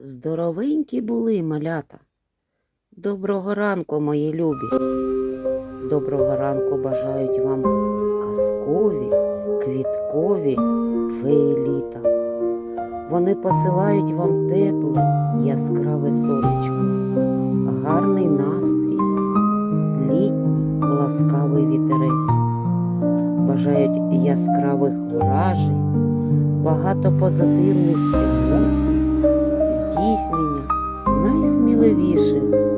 Здоровенькі були малята. Доброго ранку, мої любі. Доброго ранку бажають вам казкові, квіткові феї літа. Вони посилають вам тепле, яскраве сонечко, гарний настрій, літній ласкавий вітерець. Бажають яскравих вражень, багато позитивних найсміливіших.